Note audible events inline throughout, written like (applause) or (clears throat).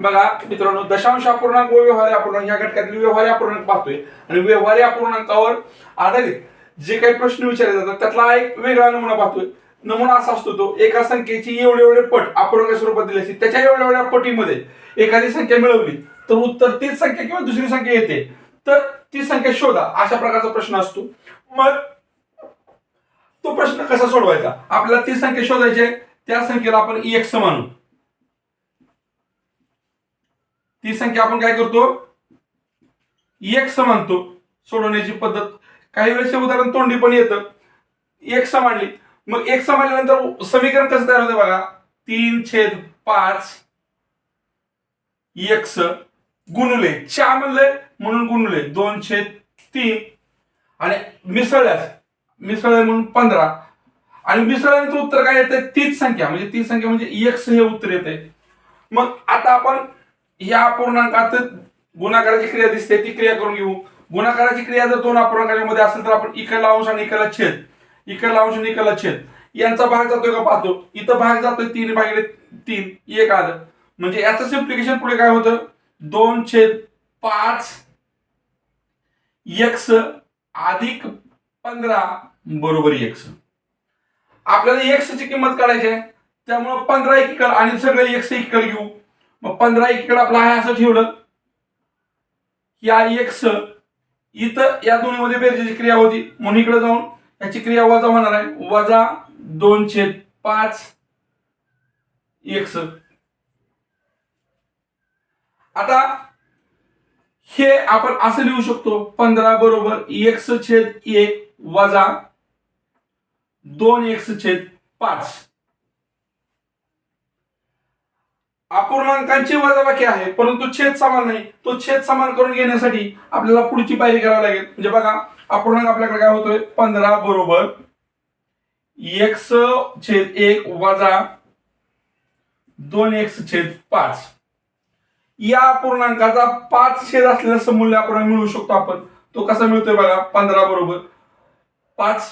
बघा मित्रांनो दशांश अपूर्णांक व व्यवहार्य अपूर्णांक या घटकातील व्यवहार्य अपूर्णांक पाहतोय. आणि व्यवहारी अपूर्णांकावर आधारित जे काही प्रश्न विचारले जातात त्यातला एक वेगळा नमुना पाहतोय. नमुना असा असतो तो एका संख्येची एवढे एवढे पट अपूर्णांक स्वरूपात दिली असते त्याच्या एवढ्या एवढ्या पटीमध्ये एखादी संख्या मिळवली तर उत्तर तीच संख्या किंवा दुसरी संख्या येते. तर ती संख्या शोधा अशा प्रकारचा प्रश्न असतो. मग तो प्रश्न कसा सोडवायचा? आपल्याला ती संख्या शोधायची आहे त्या संख्येला आपण एक्स मानू ती संख्या आपण काय करतो? एक्स म्हणतो सोडवण्याची पद्धत. काही वेळेस उदाहरण तोंडी पण येतं. एक्स मांडली मग एक्स मांडल्यानंतर समीकरण कसं तयार होतं बघा? तीन छेद पाच एक्स गुणुले. चा म्हणले म्हणून गुणुले. दोन छेद तीन. आणि मिसळल्यास मिसळले म्हणून पंधरा. आणि मिसळल्यानंतर उत्तर काय येतं तीच संख्या. म्हणजे ती संख्या म्हणजे एक्स हे उत्तर येते मग आता आपण या अपूर्णांकात गुणाकाराची क्रिया दिसते ती क्रिया करून घेऊ. गुणाकाराची क्रिया जर दोन अपूर्णांकामध्ये असेल तर आपण इकडला अंश आणि इकडला छेद. इकडला अंश आणि इकडला छेद. यांचा भाग जातोय का पाहतो? इथं भाग जातोय तीन भागिले तीन एक आलं. म्हणजे याचं सिम्प्लिकेशन पुढे काय होतं? दोन छेद पाच एक्स अधिक पंधरा बरोबर एक्स आपल्याला एक्सची किंमत काढायची आहे. त्यामुळे पंधरा एकीकड आणि सगळे एक्स एकीकड घेऊ. मग पंधरा एकीकडे आपला आहे असं ठेवलं. या एक्स इथं या दोन्हीमध्ये बेरजेची क्रिया होती. म्हणून इकडे जाऊन याची क्रिया वजा होणार आहे. वजा दोन छेद पाच. एक्स आता हे आपण असं लिहू शकतो. पंधरा बरोबर एक्स छेद एक वजा दोन एक्स छेद पाच. अपूर्णांकांची वजाबाकी आहे परंतु छेद समान नाही. तो छेद समान करून घेण्यासाठी आपल्याला पुढची पायरी करावी लागेल. म्हणजे बघा अपूर्णांक आपल्याकडे काय होतोय? पंधरा बरोबर एक्स छेद एक वजा दोन एक्स छेद पाच. या अपूर्णांकाचा पाच छेद असलेला समूल्य अपूर्णांक मिळू शकतो आपण. तो कसा मिळतोय बघा? पंधरा बरोबर पाच.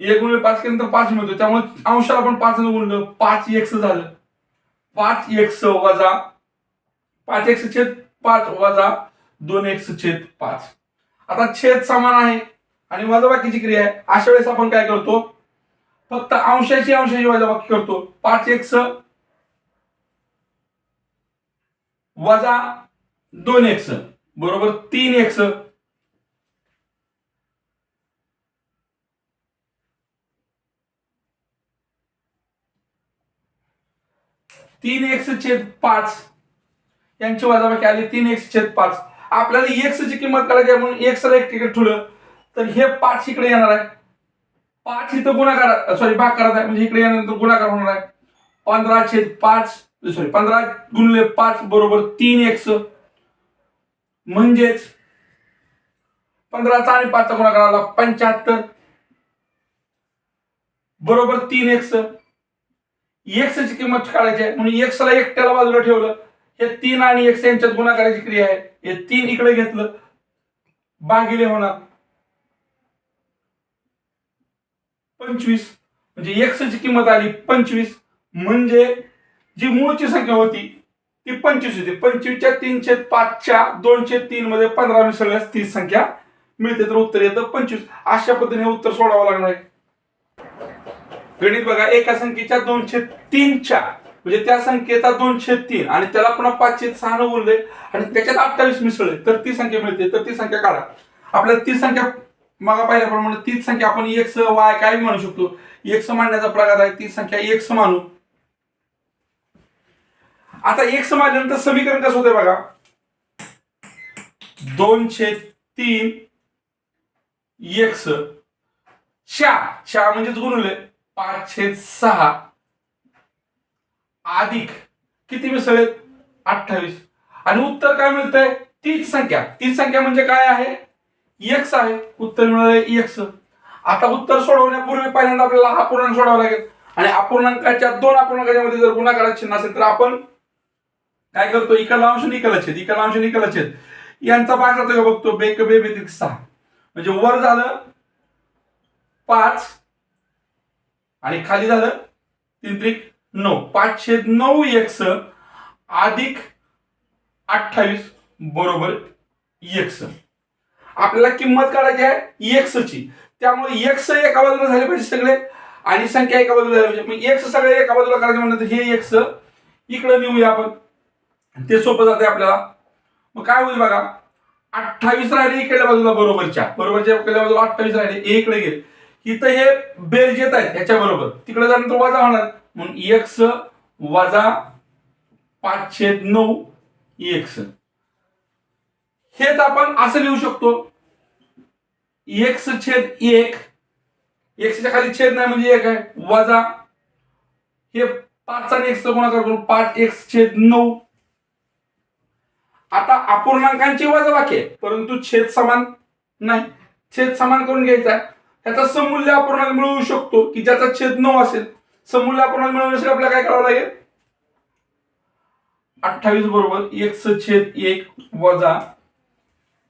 एक गुणिले पाच केल्यानंतर पाच मिळतो त्यामुळे अंशाला आपण पाच न गुणलं पाच एक्स झालं. पाच एक्स वजा पाच एक्स छेद पाच वजा दोन एक्स छेद पाच. आता छेद समान आहे आणि वजाबाकीची क्रिया आहे. अशा वेळेस आपण काय करतो? फक्त अंशाची अंशाची वजाबाकी करतो. पाच एक्स वजा दोन एक्स. बरोबर तीन एक्स तीन एक्स छेद पाच. यांची वजाबाकी आली तीन एक्स छेद पाच. आपल्याला एक्स ची किंमत करायची आहे म्हणून एक्स ला एक तिकीट ठेवलं. तर हे पाच इकडे येणार आहे. पाच इथं गुणाकार सॉरी भाग करत आहे. म्हणजे इकडे येण्यानंतर गुणाकार होणार आहे. पंधरा छेद पाच सॉरी पंधरा गुणले पाच बरोबर तीन एक्स म्हणजेच पंधराचा आणि पाचचा गुणाकार आला पंच्याहत्तर. बरोबर तीन एक्स एक्स ची किंमत काढायची आहे. म्हणून एक्स ला एकट्याला बाजूला ठेवलं. हे तीन आणि एक्स यांच्यात गुणाकाराची क्रिया आहे. हे तीन इकडे घेतलं. भागिले होणार. पंचवीस. म्हणजे एक्स ची किंमत आली पंचवीस. म्हणजे जी मूळची संख्या होती ती पंचवीस होती. पंचवीसच्या तीनशे पाचच्या दोनशे तीन मध्ये पंधरा मिसळल्यास तीस संख्या मिळते. तर उत्तर येतं पंचवीस. अशा पद्धतीने उत्तर सोडावं लागणार आहे. गणित बघा एका संख्येच्या दोनशे तीनच्या. म्हणजे त्या संख्येचा दोनशे तीन. आणि त्याला पुन्हा पाचशे सहा न बोलले आणि त्याच्यात अठ्ठावीस मिसळले. तर ती संख्या मिळते. तर ती संख्या काढा. आपल्याला ती संख्या मागा पाहिल्याप्रमाणे तीच संख्या आपण एक्स वाय काय म्हणू शकतो? एक्स मांडण्याचा प्रकार आहे. ती संख्या एक्स मानू. आता एक्स मानल्यानंतर समीकरण कसं होतंय बघा? दोनशे तीन एक्स चार च्या म्हणजेच गुणले. पाच छेद सहा. अधिक. किती मिसळेल अठ्ठावीस. आणि उत्तर काय मिळतंय? तीच संख्या. तीच संख्या म्हणजे काय आहे? एक्स आहे. उत्तर मिळाले एक्स आता उत्तर सोडवण्यापूर्वी पहिल्यांदा आपल्याला हा पूर्णांक सोडावा लागेल. आणि अपूर्णांकाच्या दोन अपूर्णांकाच्या मध्ये जर गुणाकारात चिन्ह असेल तर आपण काय करतो? इकडला अंश आणि छेद. इकडला अंश आणि छेद. यांचा भाग जातो का बघतो? बेक बे बेतिक सहा. म्हणजे वर झालं पाच आणि खाली झालं तीन त्रिक नऊ. पाचशे नऊ एक्स अधिक अठ्ठावीस बरोबर एक्स आपल्याला किंमत काढायची आहे एक्स ची. त्यामुळे एक्स एका बाजूला झाले पाहिजे सगळे आणि संख्या एका बाजूला झाली पाहिजे. मग एक्स सगळे एका बाजूला करायचे म्हणलं तर हे एक्स इकडं नेऊया आपण. ते सोपं जाते आपल्याला. मग काय होईल बघा? अठ्ठावीस राहिले इकडल्या बाजूला बरोबरच्या. बरोबरच्या बाजूला अठ्ठावीस राहिले. इकडे गेले इथं हे बेरीज येत आहेत ह्याच्याबरोबर तिकडे जाण्यानंतर वजा होणार. म्हणून एक्स वजा पाच छेद नऊ एक्स हेच आपण असं लिहू शकतो. एक्स छेद एक. एक्सच्या खाली छेद नाही म्हणजे एक आहे. वजा हे पाच आणि एक्स गुणाकार करून पाच एक्स छेद नऊ. आता अपूर्णांकांची वजाबाकी आहे. परंतु छेद समान नाही. छेद समान करून घ्यायचा आहे. ह्याचा समूल्य अपूर्णांक मिळवू शकतो की ज्याचा छेद नऊ असेल. समूल्य अपूर्णांक मिळवण्यासाठी आपल्याला काय करावं लागेल? अठ्ठावीस बरोबर एक्स छेद एक वजा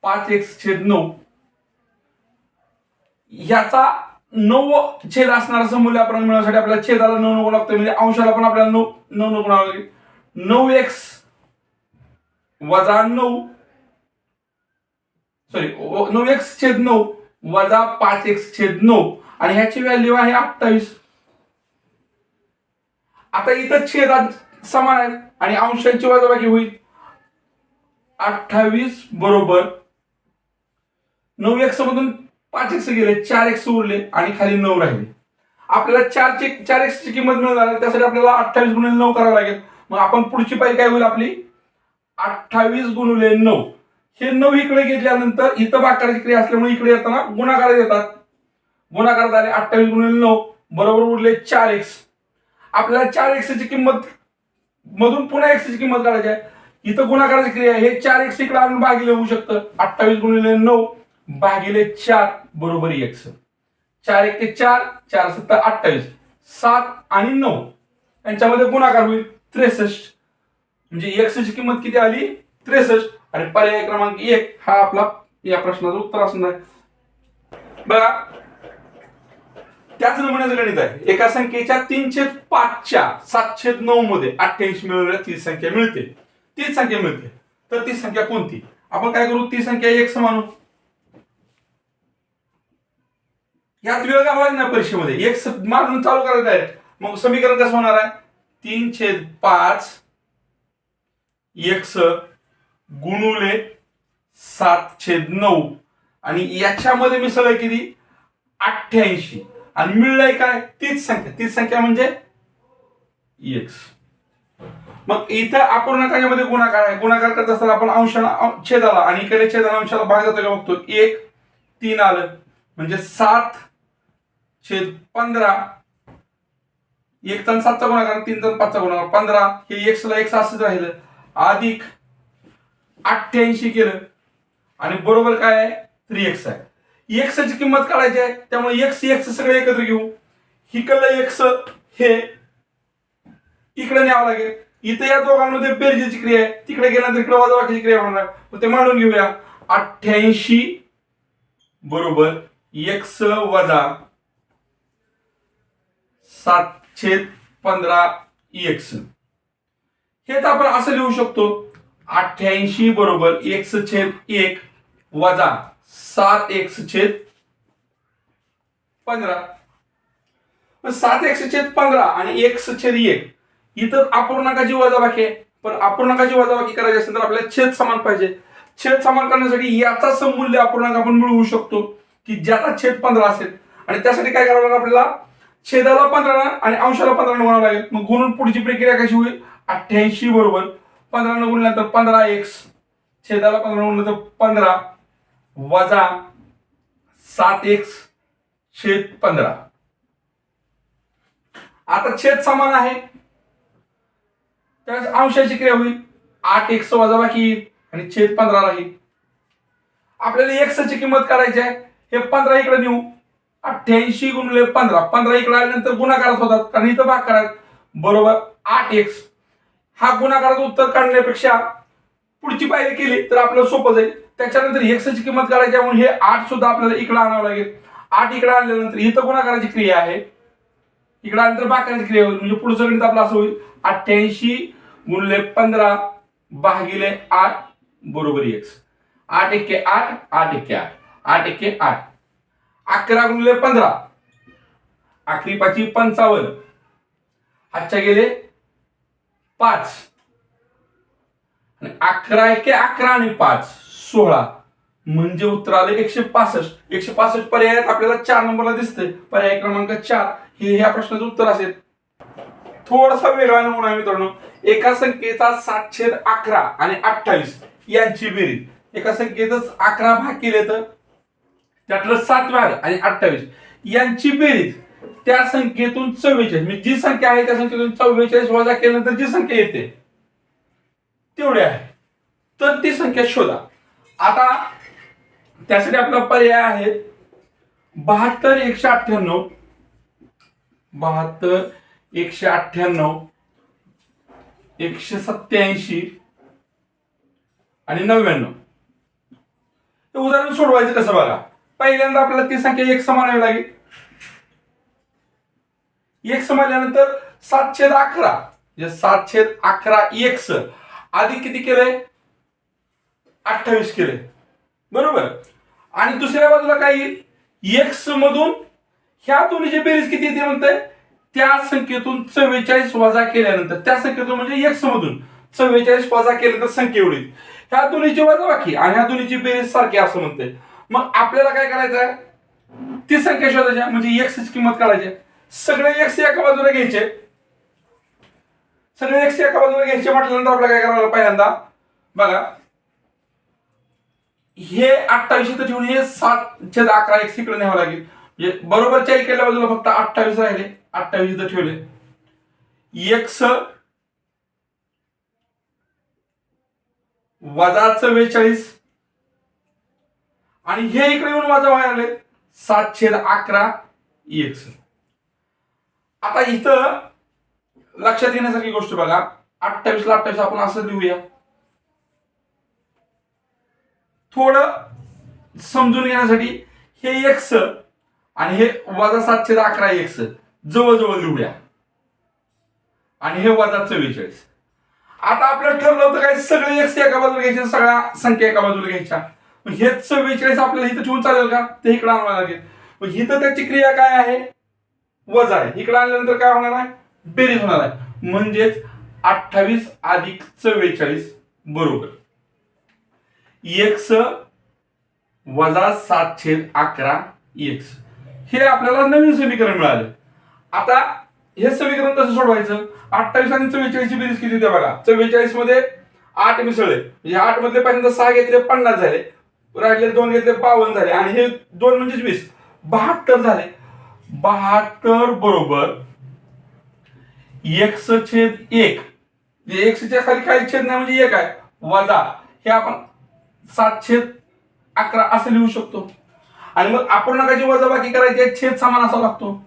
पाच एक्स छेद नऊ. ह्याचा नऊ छेद असणारा समूल्य अपूर्णांक मिळवण्यासाठी आपल्याला छेदाला नऊ नको लागतं म्हणजे अंशाला पण आपल्याला नऊ नऊ नको लागेल. नऊ एक्स वजा नऊ. सॉरी नऊ एक्स छेद नऊ. वजा पाच एक्स छेद नऊ. आणि ह्याची व्हॅल्यू आहे अठ्ठावीस. आता इथं छेदात समान आहेत. आणि अंशांची वजाबाकी होईल. अठ्ठावीस बरोबर. नऊ एक्स मधून पाच एक्स गेले चार एक्स उरले आणि खाली नऊ राहिले. आपल्याला चारची चार एक्सची किंमत मिळणार आहे. त्यासाठी आपल्याला अठ्ठावीस गुणिले नऊ करावं लागेल. मग आपण पुढची पायरी काय होईल आपली? अठ्ठावीस गुणिले नऊ. हे नऊ इकडे घेतल्यानंतर इथं भागाकाराची क्रिया असल्यामुळे इकडे येताना गुणाकार येतात गुणाकार झाले अठ्ठावीस गुणिले नऊ बरोबर उरले चार एक्स आपल्याला चार एक्स ची किंमत मधून पुन्हा एक्सची किंमत काढायची आहे. इथं गुणाकाराची क्रिया आहे. हे चार एक्स इकडे आणून भागिले होऊ शकतं. अठ्ठावीस गुणिले नऊ भागिले चार बरोबर एक्स चार एक ते चार चार सत्तर अठ्ठावीस. सात आणि नऊ. यांच्यामध्ये गुणाकार होईल त्रेसष्ट. म्हणजे एक्सची किंमत किती आली? त्रेसष्ट. आणि पर्याय क्रमांक एक हा आपला या प्रश्नाचं उत्तर असणार. आहे बघा त्याच नमुन्याचं गणित आहे. एका संख्येच्या तीनशे पाचच्या सातशे नऊ मध्ये अठ्ठ्याऐंशी मिळवल्या ती संख्या मिळते. तीच संख्या मिळते. तर ती संख्या कोणती? आपण काय करू? ती संख्या एक समान यात वेळ घालवायचा ना परीक्षेमध्ये? एक स- मारून चालू करायचं आहे. मग समीकरण कसं होणार आहे? तीन छेद पाच एक्स गुणुले सात छेद नऊ. आणि याच्यामध्ये मी सगळं किती? अठ्ठ्याऐंशी. आणि मिळलंय काय? तीच संख्या. तीच संख्या म्हणजे एक्स मग इथं अपूर्णांकामध्ये गुणाकार आहे. गुणाकार करत असताना आपण अंशाला छेदाला. आणि इकडे छेदाला अंशाला भाग जातो का बघतो? एक तीन आलं. म्हणजे सात छेद पंधरा. एक तन सातचा गुणाकार तीन तन पाचचा गुणाकार. पंधरा हे एक्सला एक्स असंच राहिलं. अधिक अठ्ठ्याऐंशी केलं. आणि बरोबर काय आहे? थ्री एक्स आहे. एक्स ची किंमत काढायची आहे त्यामुळे एक्स एक्स सगळे एकत्र घेऊ. हिकडलं एक्स हे इकडे न्यावं लागेल. इथे या दोघांमध्ये बेरजेची क्रिया आहे. तिकडे गेल्यानंतर इकडे वाजवाची क्रिया होणार आहे. मग ते मांडून घेऊया. अठ्ठ्याऐंशी बरोबर एक्स वजा सातशे पंधरा एक्स हे तर आपण असं लिहू शकतो. अठ्ठ्याऐंशी बरोबर एक्स छेद एक वजा सात एक्स छेद पंधरा. सात एक्स छेद पंधरा आणि एक्स छेद एक. इथं अपूर्णांकाची वजाबाकी आहे. पण अपूर्णांकाची वजाबाकी करायची असेल तर आपल्याला छेद समान पाहिजे. छेद समान करण्यासाठी याचा समूल्य अपूर्णांक आपण मिळवू शकतो की ज्याचा छेद पंधरा असेल. आणि त्यासाठी काय करावं लागेल आपल्याला? छेदाला पंधरा आणि अंशाला पंधरा गुणावं लागेल. मग गुणून पुढची प्रक्रिया कशी होईल? अठ्ठ्याऐंशी बरोबर पंधरा गुणल्यानंतर पंधरा एक्स छेदाला पंधरा गुणल्यानंतर पंधरा. वजा सात एक्स छेद पंधरा. आता छेद समान आहे. त्यावेळेस अंशाची क्रिया होईल. आठ एक्स वजा बाकी आणि छेद पंधरा राहील आपल्याला एक्सची किंमत करायची आहे. हे पंधरा इकडे नेऊ. अठ्ठ्याऐंशी गुणले पंधरा. पंधरा इकडे आल्यानंतर गुणाकारात होतात. कारण इथं भाग करायला बरोबर आठ एक्स हा गुणाकाराचं उत्तर काढण्यापेक्षा पुढची पायरी केली तर आपल्याला सोपं जाईल. त्याच्यानंतर एक्सची किंमत काढायची म्हणून हे आठ सुद्धा आपल्याला इकडं आणावं लागेल. आठ इकडे आणल्यानंतर इथं गुणाकाराची क्रिया आहे. इकडे आल्यानंतर बाकाराची क्रिया होईल. म्हणजे पुढचं गणित आपलं असं होईल. अठ्ठ्याऐंशी गुणले पंधरा भागिले आठ बरोबर एक्स आठ एक्के आठ आठ एक्के आठ. आठ एके आठ. अकरा गुणले पंधरा. अकरी पाची पंचावन्न. आजच्या गेले पाच. आणि अकरा एके अकरा आणि पाच. सोळा. म्हणजे उत्तर आलं एकशे पासष्ट. एकशे पासष्ट पर्यायात आपल्याला चार नंबरला दिसते पर्याय क्रमांक चार. हे ह्या प्रश्नाचं उत्तर असेल. थोडासा वेगळा नमुना आहे मित्रांनो. एका संख्येचा सातशे अकरा आणि अठ्ठावीस. यांची बेरीज. एका संख्येतच अकरा भाग केले तर त्यातलं सात भाग आणि अठ्ठावीस. यांची बेरीज. त्या संख्येतून चव्वेचाळीस. म्हणजे जी संख्या आहे त्या संख्येतून चव्वेचाळीस वजा केल्यानंतर जी संख्या येते तेवढे आहे. तर ती संख्या शोधा. आता त्यासाठी आपला पर्याय आहे बहात्तर एकशे अठ्ठ्याण्णव. बहात्तर एकशे अठ्ठ्याण्णव एकशे सत्याऐंशी आणि नव्याण्णव. हे उदाहरण सोडवायचं कसं बघा? पहिल्यांदा आपल्याला ती संख्या एक समानावी लागेल. एक सात सातशे अकरा. म्हणजे सातशे अकरा एक्स आधी किती केलंय? अठ्ठावीस केले बरोबर? आणि दुसऱ्या बाजूला काय येईल? एक्स मधून ह्या दोन्हीची बेरीज किती येते म्हणते त्या संख्येतून चव्वेचाळीस वजा केल्यानंतर त्या संख्येतून म्हणजे एक्स मधून चव्वेचाळीस वजा केल्यानंतर संख्या एवढी. ह्या दोन्हीची वजा बाकी आणि ह्या दोन्हीची बेरीज सारखी असं म्हणते मग आपल्याला काय करायचं आहे ती संख्या शोधायची म्हणजे एक्सची किंमत काढायची सगळे एक्स एका बाजूला घ्यायचे. सगळे एक्स एका बाजूला घ्यायचे म्हटल्यानंतर आपल्याला काय करायला पहिल्यांदा? बघा. हे अठ्ठावीस इथं ठेवून हे सात छेद अकरा एक्स इकडे न्यावं लागेल. म्हणजे बरोबरच्या इकडल्या बाजूला फक्त अठ्ठावीस राहिले. अठ्ठावीस इथं ठेवले. एक्स वजा चव्वेचाळीस. आणि हे इकडे येऊन वजा व्हायला लागले. सात छेद अकरा एक्स आता इथं लक्षात येण्यासारखी गोष्ट बघा. अठ्ठावीस ला अठ्ठावीस आपण असं लिहूया. थोडं समजून घेण्यासाठी हे एक्स आणि हे वजा सातशे अकरा एक्स जवळजवळ लिहूया. आणि हे वजा चव्वेचाळीस. आता आपल्याला ठरलं होतं काय सगळे एक्स एका बाजूला घ्यायचे सगळ्या संख्या एका बाजूला घ्यायच्या. हे चव्वेचाळीस आपल्याला इथं ठेवून चालेल का? ते इकडे आणावं लागेल. मग इथं त्याची क्रिया काय आहे? वजा आहे. इकडे आणल्यानंतर काय होणार आहे? बेरीज होणार आहे. म्हणजेच अठ्ठावीस अधिक चव्वेचाळीस बरोबर. एक्स वजा सात छेद अकरा एक्स हे आपल्याला नवीन समीकरण मिळालं. आता हे समीकरण कसं सोडवायचं? अठ्ठावीस आणि चव्वेचाळीसची बेरीज किती होते बघा? चव्वेचाळीसमध्ये आठ मिसळले. म्हणजे आठ मधले पहिल्यांदा सहा घेतले पन्नास झाले. राहिले दोन घेतले बावन्न झाले. आणि हे दोन म्हणजे वीस. बहात्तर झाले. बहात्तर बरोबर एक्स छेद एक. म्हणजे एक्सच्या खाली काही छेद नाही म्हणजे एक आहे. वजा. हे आपण सात छेद अकरा असं लिहू शकतो. आणि मग अपूर्णांकाची वजाबाकी करायची आहे, छेद समान असावा लागतो.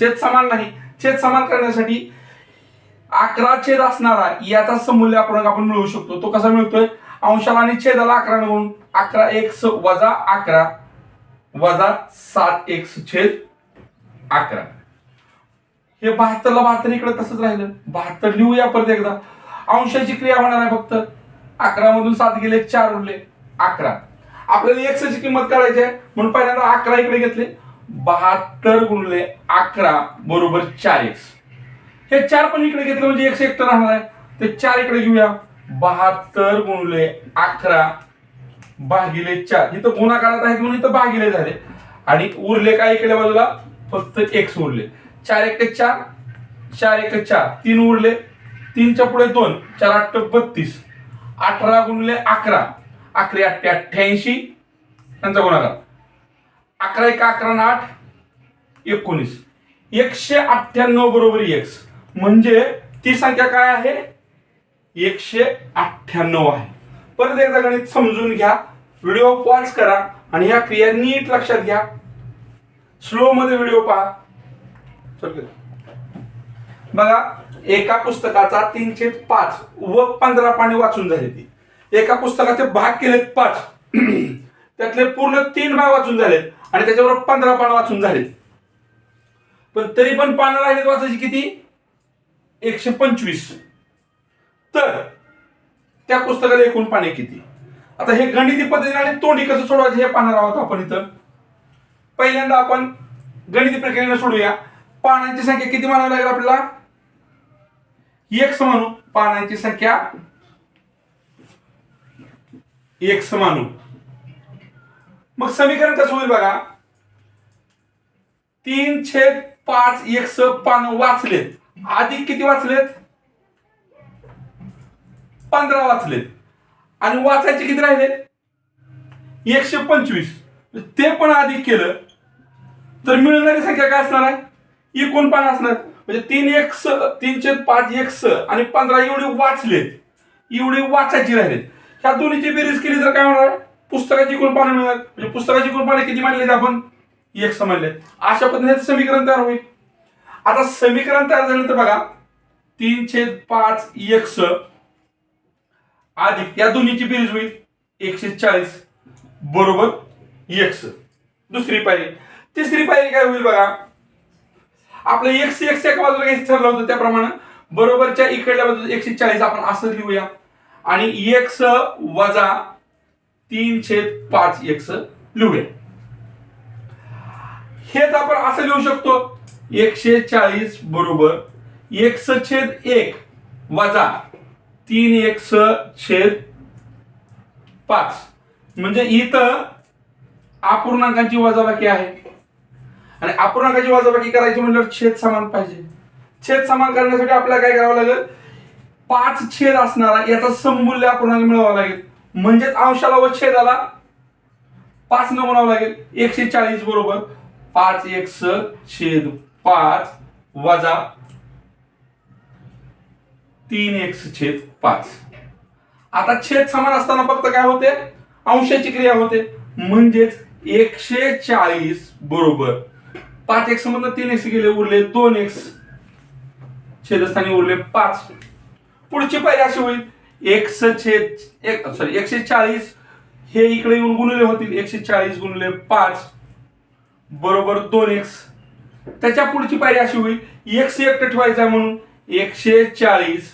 छेद समान नाही. छेद समान करण्यासाठी अकरा छेद असणारा याचा समूल्य अपूर्णांक आपण मिळवू शकतो. तो कसा मिळतोय? अंशाला आणि छेदाला अकरा म्हणून अकरा एक्स वजा अकरा वजा सात एक्स छेद अकरा. हे बहात्तरला बहात्तर इकडे तसंच राहिलं. बहात्तर लिहूया परत एकदा. अंशाची क्रिया होणार आहे फक्त. अकरा मधून सात गेले चार उरले. अकरा. आपल्याला एक्स किंमत काढायची आहे. म्हणून पहिल्यांदा अकरा इकडे घेतले. बहात्तर गुणले अकरा बरोबर चार एक्स हे चार पण इकडे घेतलं म्हणजे एकशे एकटं राहणार आहे. ते चार इकडे घेऊया. बहात्तर गुणले अकरा भागिले चार. इथं गुणाकारात आहेत म्हणून इथं भागिले झाले. आणि उरले काय इकडे बाजूला? फक्त एक्स उरले. चार एक चार चार एक चार तीन उरले. तीनच्या पुढे दोन चार आठ बत्तीस. अठरा गुणले अकरा. अकरा अठ्ठे अठ्ठ्याऐंशी. त्यांचा गुणाकार. अकरा एक अकरा ना आठ एकोणीस. एकशे अठ्ठ्याण्णव बरोबर एक्स म्हणजे ती संख्या काय आहे? एकशे अठ्ठ्याण्णव आहे. परत एकदा गणित समजून घ्या. व्हिडिओ पॉज करा आणि ह्या क्रिया नीट लक्षात घ्या. स्लोमध्ये व्हिडिओ पहा. चल बघा एका पुस्तकाचा तीनशे पाच व पंधरा पाने वाचून झाले ती. एका पुस्तकाचे भाग केलेत पाच. (clears throat) त्यातले पूर्ण तीन भाग वाचून झालेत आणि त्याच्याबरोबर पंधरा पानं वाचून झालेत. पण तरी पण पानं राहिलेत वाचायची किती? एकशे पंचवीस. तर त्या पुस्तकाला एकूण पाने किती? आता हे गणिती पद्धतीने आणि तोंडी कसं सोडवायचं हे पाहणार आहोत आपण इथं. पहिल्यांदा आपण गणिती प्रक्रियेने सोडूया. पानांची संख्या किती म्हणावी लागेल आपल्याला? एक समानू पानांची संख्या एक समानू मग समीकरण कसं होईल बघा? तीन छेद पाच एक स पान वाचलेत. अधिक किती वाचलेत? पंधरा वाचलेत. आणि वाचायचे किती राहिले? एकशे पंचवीस. ते पण अधिक केलं. तर मिळणारी संख्या काय असणार आहे? एकूण पान असणार. म्हणजे तीन एक स तीनशे पाच एक स आणि पंधरा एवढे वाचलेत. एवढी वाचायची राहिलेत. ह्या दोन्हीची बेरीज केली तर काय होणार पुस्तकाची एकूण पानं मिळणार. म्हणजे पुस्तकाची एकूण पानं किती मानलेत आपण? एक समजले अशा पद्धतीने समीकरण तयार होईल. आता समीकरण तयार झाल्यानंतर बघा तीन छेद पाच एक स अधिक या दोन्हीची बेरीज होईल एकशे चाळीस बरोबर एक्स दुसरी पाहिजे तिसरी पायरी काय होईल बघा? आपलं एकशे एकशे एका बाजूला घ्यायचं ठरलं होतं त्याप्रमाणे. बरोबरच्या इकडल्या बाजूला एकशे चाळीस आपण असं लिहूया. आणि एक्स वजा तीन छेद पाच एक्स लिहूया. हेच आपण असं लिहू शकतो. एकशे चाळीस बरोबर एक्स छेद एक वजा तीन एक्स छेद पाच. म्हणजे इथं अपूर्णांकांची वजाबाकी आहे. आणि अपूर्णांकाची वाजाबाकी करायची म्हटल्यावर छेद समान पाहिजे. छेद समान करण्यासाठी आपल्याला काय करावं लागेल? पाच छेद असणारा याचा सममूल्य अपूर्णांक मिळवावा लागेल. म्हणजेच अंशाला व छेदाला पाच न म्हणावं लागेल. एकशे चाळीस बरोबर. पाच एक स छेद पाच वजा तीन एक छेद पाच. आता छेद समान असताना फक्त काय होते? अंशाची क्रिया होते. म्हणजेच एकशे चाळीस बरोबर. पाच एक्स मधनं तीन एक्स गेले उरले दोन एक्स छेदस्थानी उरले पाच. पुढची पायरी अशी होईल एक्स छेद एक सॉरी एकशे चाळीस हे इकडे येऊन गुणले होतील एकशे चाळीस गुणले पाच बरोबर दोन एक्स त्याच्या पुढची पायरी अशी होईल एक्स एकटं ठेवायचा आहे म्हणून एकशे चाळीस.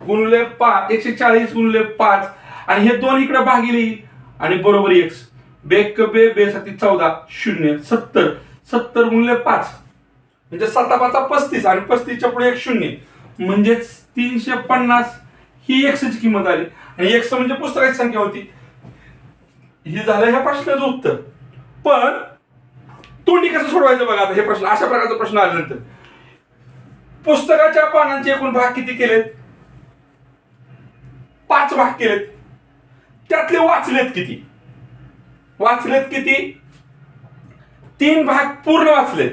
गुणले पाच एकशे चाळीस गुणले पाच. आणि हे दोन इकडे भागिले. येईल आणि बरोबर एक्स बेक बे बे चौदा शून्य सत्तर. सत्तर गुणले पाच. म्हणजे सत्ता पाचा पस्तीस आणि पस्तीसच्या पुढे एक शून्य. म्हणजेच तीनशे पन्नास ही एक्सची किंमत आली. आणि एक्स म्हणजे पुस्तकाची संख्या होती. ही झालं ह्या प्रश्नाचं उत्तर. पण तोंडी कसं सोडवायचं बघा आता हे प्रश्न अशा प्रकारचा प्रश्न आल्यानंतर. पुस्तकाच्या पानांचे एकूण भाग किती केलेत? पाच भाग केलेत. त्यातले वाचलेत किती? वाचलेत किती? तीन भाग पूर्ण वाचलेत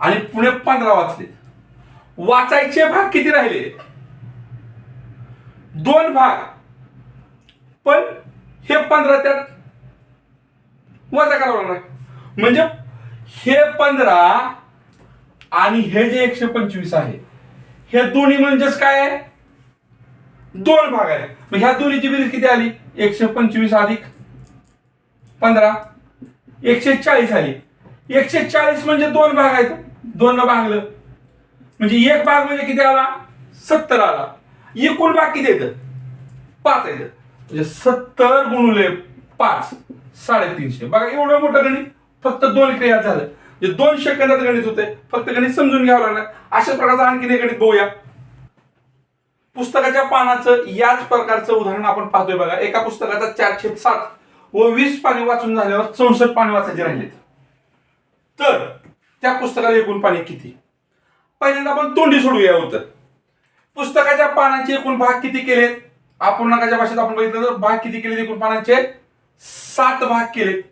आणि पुणे पंधरा वाचलेत वाचायचे भाग किती राहिले? दोन भाग. पण हे पंधरा त्यात वजा करावं लागणार. म्हणजे हे पंधरा आणि हे जे एकशे पंचवीस आहे हे दोन्ही म्हणजेच काय आहे? दोन भाग आहे मग ह्या दोन्हीची बेरीज किती आली? एकशे पंचवीस अधिक पंधरा. एकशे चाळीस आली. एकशे चाळीस म्हणजे दोन भाग आहेत. दोन भागलं. म्हणजे एक भाग म्हणजे किती आला? सत्तर आला. एकूण भाग किती येतं पाच येतं म्हणजे सत्तर गुणुले पाच साडेतीनशे. बघा एवढं मोठं गणित फक्त दोन क्रिया झालं. म्हणजे दोन सेकंदात गणित होते फक्त गणित समजून घ्यावं लागलं अशा प्रकारचं आणखीन एक गणित बघूया. पुस्तकाच्या पानाचं याच प्रकारचं उदाहरण आपण पाहतोय बघा. एका पुस्तकाचा चारशे सात व वीस पाने वाचून झाल्यावर चौसष्ट पाने वाचायचे राहिलेत. तर त्या पुस्तकाला एकूण पाने किती? पहिल्यांदा आपण तोंडी सोडूया उत्तर. पुस्तकाच्या पानांचे एकूण भाग किती केलेत? अपूर्णांकाच्या भाषेत आपण बघितलं तर भाग किती केलेत एकूण पानांचे? सात भाग केलेत.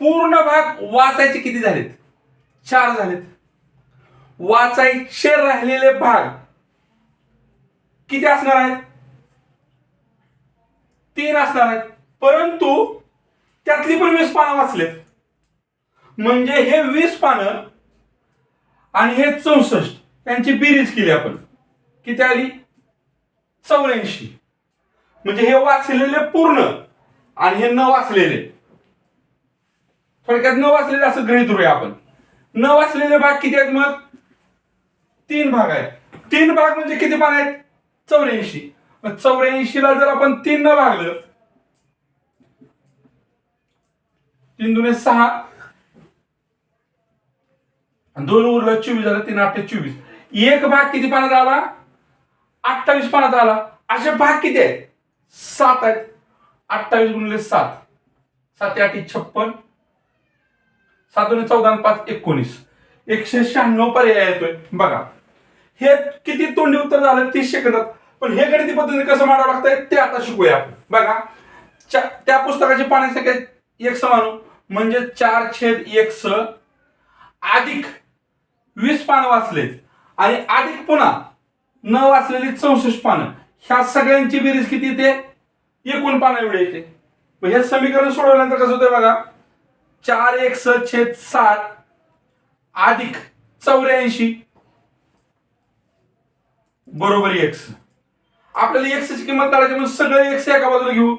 पूर्ण भाग वाचायचे किती झालेत? चार झालेत. वाचायचे राहिलेले भाग किती असणार आहेत? तीन असणार आहेत. परंतु त्यातली पण वीस पानं वाचलेत. म्हणजे हे वीस पानं आणि हे चौसष्ट यांची बेरीज केली आपण. किती आली? चौऱ्याऐंशी. म्हणजे हे वाचलेले पूर्ण आणि हे न वाचलेले. थोडक्यात न वाचलेले असं गृहित धरूया आपण. न वाचलेले भाग किती आहेत मग? तीन भाग आहेत. तीन भाग म्हणजे किती पान आहेत? चौऱ्याऐंशी. चौऱ्याऐंशीला जर आपण तीन न भागलं तीन दुने सहा. दोन उरलं चोवीस झालं तीन आठ चोवीस. एक भाग किती पाण्यात आला? अठ्ठावीस पाण्यात आला. असे भाग किती आहेत? सात आहेत. अठ्ठावीस गुणिले सात. सात आठ छप्पन. सात दोन चौदा पाच एकोणीस. एकशे शहाण्णव पर्याय येतोय बघा. हे किती तोंडी उत्तर झालं तीस सेकंदात. पण हे गणिती पद्धतीने कसं मांडावं लागतंय ते आता शिकूया आपण. बघा त्या पुस्तकाची पाण्याची संख्या एक समान हो. म्हणजे चार छेद एक स. अधिक वीस पानं वाचलेत. आणि अधिक पुन्हा न वाचलेली चौसष्ट पानं. ह्या सगळ्यांची बेरीज किती येते? एकूण पानं एवढे येते. मग हे समीकरण सोडवल्यानंतर कसं होतंय बघा? चार एक स छेद सात अधिक चौऱ्याऐंशी. बरोबर एक्स आपल्याला एक्सची किंमत काढायची म्हणून सगळे एक्स एका बाजूला घेऊ.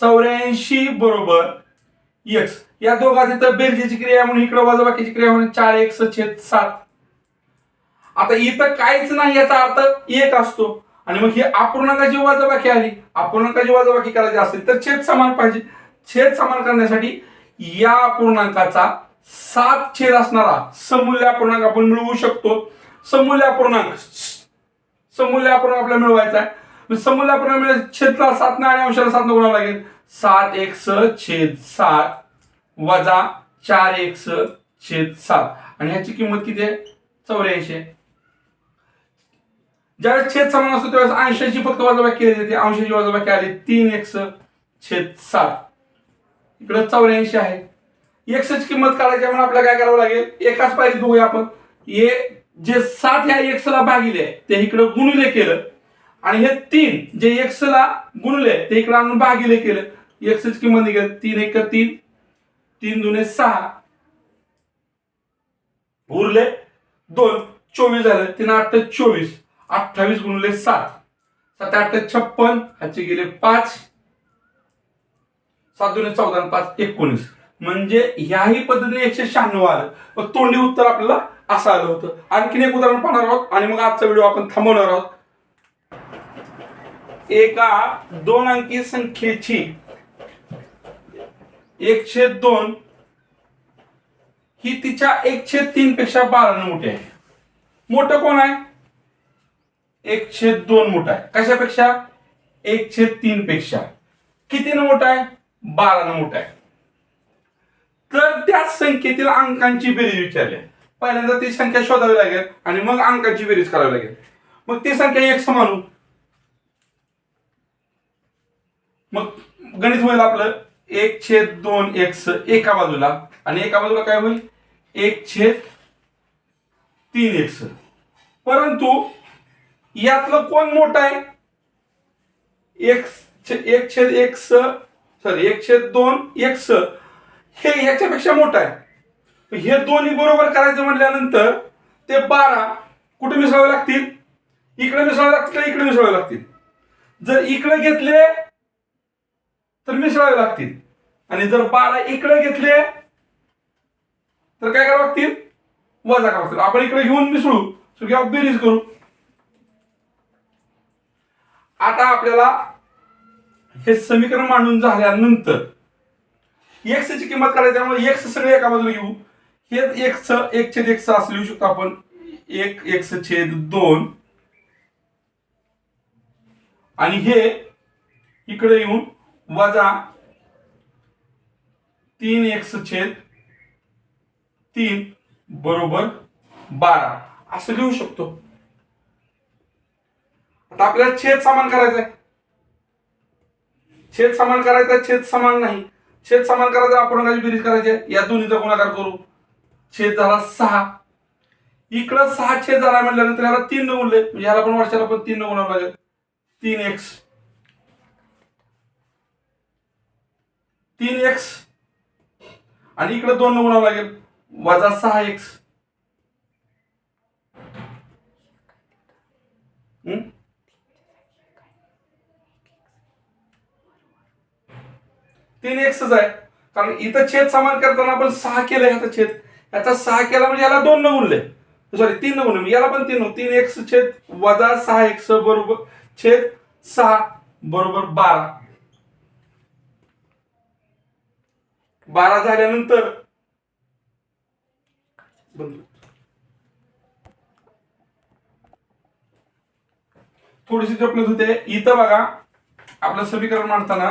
चौऱ्याऐंशी बरोबर एक्स या दोघांची तर बेरजेची क्रिया म्हणून इकडे वजाबाकीची क्रिया म्हणून चार एक्स छेद सात. आता इथं काहीच नाही याचा अर्थ एक असतो. आणि मग ही अपूर्णांकाची वजाबाकी आली. अपूर्णांकाची वजाबाकी करायची असेल तर छेद समान पाहिजे. छेद समान करण्यासाठी या अपूर्णांकाचा सात छेद असणारा समूल्य अपूर्णांक आपण मिळवू शकतो. समूल्य अपूर्णांक समूल्य आपल्याला मिळवायचा आहे. मग मिळेल म्हणजे छेदला सात ने आणि अंशाला सात गुणावं लागेल. सात एक स छेद सात वजा चार एक स छेद सात. आणि ह्याची किंमत किती आहे? चौऱ्याऐंशी आहे. ज्यावेळेस छेद समान असतो त्यावेळेस अंशाची फक्त वजाबाकी केली जाते. अंशाची वजाबाकी आली तीन एक्स छेद सात. इकडे चौऱ्याऐंशी आहे. एक्सची किंमत काढायची म्हणून आपल्याला काय करावं लागेल? एकाच पायरीत बघूया आपण. ए जे सात ह्या एक्सला भागिले ते इकडे गुणले केलं. आणि हे तीन जे एक्सला गुणले ते इकडे आणून भागिले केलं. एक्सची किंमत निघेल तीन एक तीन. तीन दुने सहा. उरले दोन चोवीस झाले तीन आठ चोवीस. अठ्ठावीस गुणले सात. सात आठ छप्पन ह्याचे गेले पाच. सात दोन चौदा पाच एकोणीस. म्हणजे ह्याही पद्धतीने एकशे शहाण्णव आलं. तोंडी उत्तर आपल्याला असं आलं होतं. आणखीन एक उदाहरण पाहणार आहोत आणि मग आजचा व्हिडिओ आपण थांबवणार आहोत. एका दोन अंकी संख्येची एकशे दोन ही तिच्या एकशे तीन पेक्षा बारानं मोठी आहे. मोठं कोण आहे? एकशे दोन मोठा आहे. कशापेक्षा? एकशे तीन पेक्षा. किती मोठा आहे? बारानं मोठा आहे. तर त्या संख्येतील अंकांची बेरीज विचारली पहिल्यांदा ती संख्या शोधावी लागेल आणि मग अंकांची बेरीज करावी लागेल. मग ती संख्या एक समानू मग गणित होईल आपलं एक छेद दोन एक्स एका बाजूला. आणि एका बाजूला काय होईल? एक छेद तीन एक्स. परंतु यातलं कोण मोठं आहे? एक एक छेद एक्स सॉरी एक छेद दोन एक्स. हे याच्यापेक्षा मोठं आहे. हे दोन्ही बरोबर करायचं म्हटल्यानंतर ते बारा कुठे मिसळावे लागतील? इकडे मिसळावे लागतील का इकडे मिसळावे लागतील? जर इकडे घेतले तर मिसळावे लागतील. आणि जर बारा इकडे घेतले तर काय करावं लागतील? वजा करावं लागतील. आपण इकडे घेऊन मिसळू. सो किंवा बेरीज करू. आता आपल्याला हे समीकरण मांडून झाल्यानंतर एक्सची किंमत काढायची त्यामुळे एक्स सगळे एका बाजूला घेऊ. हे एक्स एक छेद एक्स असं लिहू शकतो आपण. एक एक छेद दोन. आणि हे इकडे येऊन वजा तीन एक छेद तीन बरोबर बारा. असं लिहू शकतो. आता आपल्याला छेद समान करायचा आहे. छेद समान करायचा छेद समान नाही. छेद समान करायचा आपण बेरीज करायची. आहे. या दोन्हीचा गुणाकार करू. छेद झाला सहा. इकडं सहा छेद झाला म्हटल्यानंतर याला तीन नऊ उरले. म्हणजे ह्याला पण वर्षाला पण तीन नऊ लागेल तीन एक्स तीन एक्स आणि इकडे दोन नऊ लागेल. वजा सहा एक्स तीन एक्सच आहे. कारण इथं छेद समान करताना आपण सहा केलं ह्याचा छेद. याचा सहा केला म्हणजे याला दोन न गुणले सॉरी तीन न गुणले याला पण तीन तीन एक्स छेद वजा सहा एक्स बरोबर छेद सहा बरोबर बारा. बारा झाल्यानंतर थोडीशी चपलत होते. इथं बघा. आपलं समीकरण मांडताना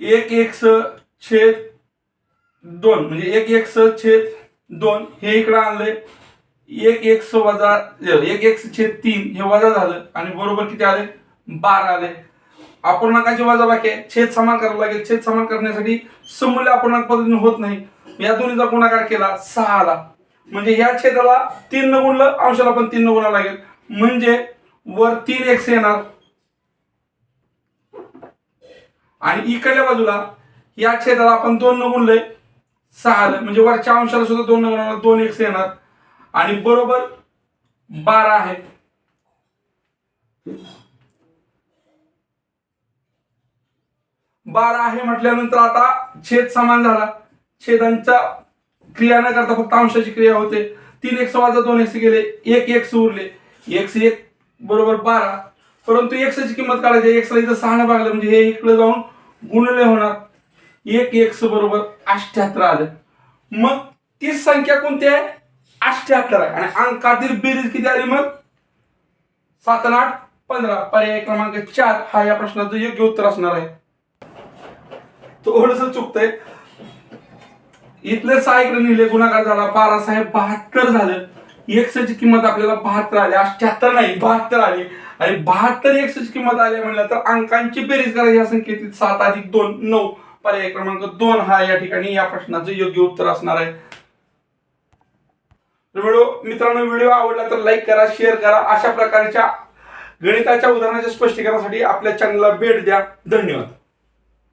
एक एक्स छेद दोन म्हणजे एक एक्स छेद दोन हे इकडं आणलंय. एक एक्स वजा एक एक्स छेद तीन हे वजा झालं आणि बरोबर किती आले? बारा आले. अपूर्णांकाची वजा बाकी आहे. छेद समान करावं लागेल. छेद समान करण्यासाठी समूल्य अपूर्णांक पद्धतीने होत नाही. या दोन्हीचा गुणाकार केला सहा आला. म्हणजे या छेदाला तीन न गुणलं अंशाला पण तीन न गुणा लागेल. म्हणजे वर तीन एक्स येणार. आणि इकडल्या बाजूला या छेदाला आपण दोन न गुणलंय सहा म्हणजे वरच्या अंशाला सुद्धा दोन नंबर दोन एक्स येणार. आणि बरोबर बारा आहे. बारा आहे म्हटल्यानंतर आता छेद समान झाला. छेदांचा क्रिया न करता फक्त अंशाची क्रिया होते. तीन एक्स वाजा दोन एक्स गेले एक एक्स उरले. एक्स एक बरोबर बारा. परंतु एक्सची किंमत काढायची एक्सला इथं सहा भागलं म्हणजे हे इकडे जाऊन गुणले होणार. एक एक्स बरोबर अष्ट्याहत्तर आलं. मग ती संख्या कोणती आहे? अष्ट्याहत्तर आहे. आणि अंकातील बेरीज किती आली मग? सात आणि आठ पंधरा. पर्याय क्रमांक चार हा या प्रश्नाचं योग्य उत्तर असणार आहे. थोडस चुकतंय. इथले सहा इकडे लिहिले गुणाकार झाला बारा साहेब बहात्तर झालं. एकसची किंमत आपल्याला बहात्तर आली. अठ्याहत्तर नाही बहात्तर आली. आणि बहात्तर एकसची किंमत आली म्हणलं तर अंकांची बेरीज करायची या संख्येतील सात अधिक दोन नऊ. पर्याय क्रमांक दोन हा या ठिकाणी या प्रश्नाचं योग्य उत्तर असणार आहे. व्हिडिओ मित्रांनो व्हिडिओ आवडला तर लाईक करा शेअर करा. अशा प्रकारच्या गणिताच्या उदाहरणाच्या स्पष्टीकरणासाठी आपल्या चॅनलला भेट द्या. धन्यवाद.